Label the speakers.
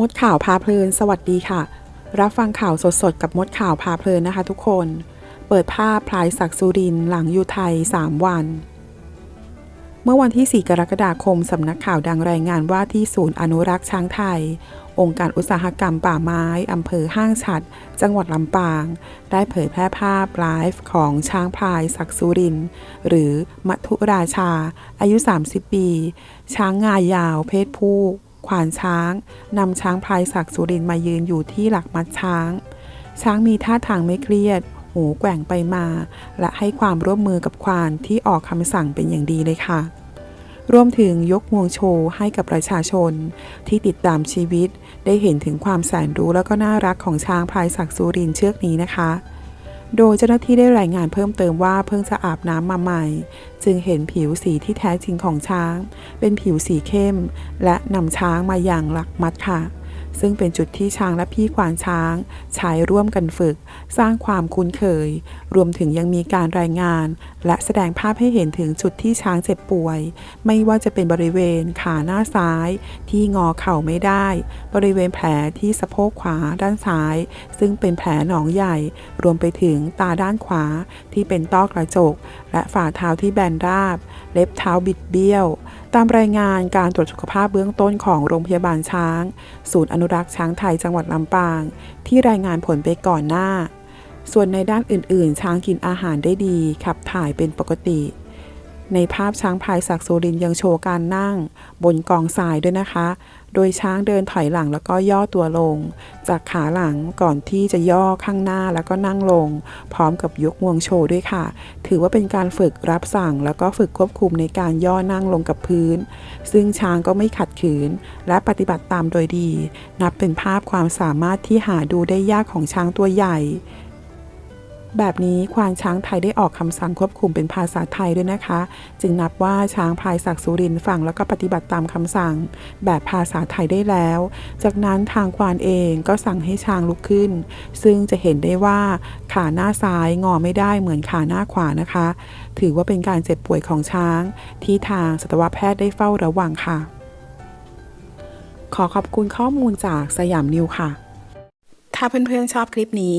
Speaker 1: มดข่าวพาเพลิน สวัสดีค่ะ รับฟังข่าวสดๆ กับมดข่าวพาเพลินนะคะทุกคน เปิดภาพพลายศักดิ์สุรินหลังอยู่ไทย 3 วัน เมื่อวันที่ 4 กรกฎาคม สำนักข่าวดังรายงานว่าที่ศูนย์อนุรักษ์ช้างไทย องค์การอุตสาหกรรมป่าไม้ อำเภอห้างฉัด จังหวัดลำปาง ได้เผยแพร่ภาพไลฟ์ของช้างพลายศักดิ์สุริน หรือมัทุราชา อายุ 30 ปี ช้างงายาว เพศผู้ ขวานช้างนำช้างพลายศักดิ์สุรินมายืนอยู่ที่หลักมัดช้าง ช้างมีท่าทางไม่เครียด หูแกว่งไปมา และให้ความร่วมมือกับควานที่ออกคำสั่งเป็นอย่างดีเลยค่ะ รวมถึงยกงวงโชว์ให้กับประชาชน ที่ติดตามชีวิตได้เห็นถึงความแสนรู้และก็น่ารักของช้างพลายศักดิ์สุรินเชือกนี้นะคะ โดยเจ้าหน้าที่ได้รายงานเพิ่มเติมว่าเพิ่งจะอาบน้ำมาใหม่ จึงเห็นผิวสีที่แท้จริงของช้าง เป็นผิวสีเข้ม และนำช้างมาอย่างหลักมัดค่ะ ซึ่งเป็นจุดที่ช้างและพี่ควานช้างใช้ร่วมกันฝึก สร้างความคุ้นเคย รวมถึงยังมีการรายงาน และแสดงภาพให้เห็นถึงจุดที่ช้างเจ็บป่วย ไม่ว่าจะเป็นบริเวณขาหน้าซ้าย ที่งอเข่าไม่ได้ บริเวณแผลที่สะโพกขวาด้านซ้าย ซึ่งเป็นแผลหนองใหญ่ รวมไปถึงตาด้านขวาที่เป็นต้อกระจก และฝ่าเท้าที่แบนราบ เล็บเท้าบิดเบี้ยว ตามรายงานการตรวจสุขภาพเบื้องต้นของโรงพยาบาลช้าง ศูนย์อนุรักษ์ช้างไทยจังหวัดลำปาง ที่รายงานผลไปก่อนหน้า ส่วนในด้านอื่นๆ ช้างกินอาหารได้ดี ขับถ่ายเป็นปกติ ในภาพช้างพายศักดิ์สุรินยังโชว์การนั่ง บนกองทรายด้วยนะคะ โดยช้างเดินถอยหลังแล้วก็ย่อตัวลง จากขาหลังก่อนที่จะย่อข้างหน้าแล้วก็นั่งลง พร้อมกับยกงวงโชว์ด้วยค่ะ ถือว่าเป็นการฝึกรับสั่ง แล้วก็ฝึกควบคุมในการย่อนั่งลงกับพื้น ซึ่งช้างก็ไม่ขัดขืน และปฏิบัติตามโดยดี นับเป็นภาพความสามารถที่หาดูได้ยากของช้างตัวใหญ่ แบบนี้ควานช้างไทยได้ออกคำสั่งควบคุมเป็นภาษาไทยด้วยนะคะ จึงนับว่าช้างพลายศักดิ์สุรินฟังแล้วก็ปฏิบัติตามคำสั่ง แบบภาษาไทยได้แล้ว จากนั้นทางควานเองก็สั่งให้ช้างลุกขึ้น ซึ่งจะเห็นได้ว่าขาหน้าซ้ายงอไม่ได้เหมือนขาหน้าขวานะคะ ถือว่าเป็นการเจ็บป่วยของช้าง ที่ทางสัตวแพทย์ได้เฝ้าระวังค่ะ ขอขอบคุณข้อมูลจากสยามนิวค่ะ ถ้าเพื่อนๆชอบคลิปนี้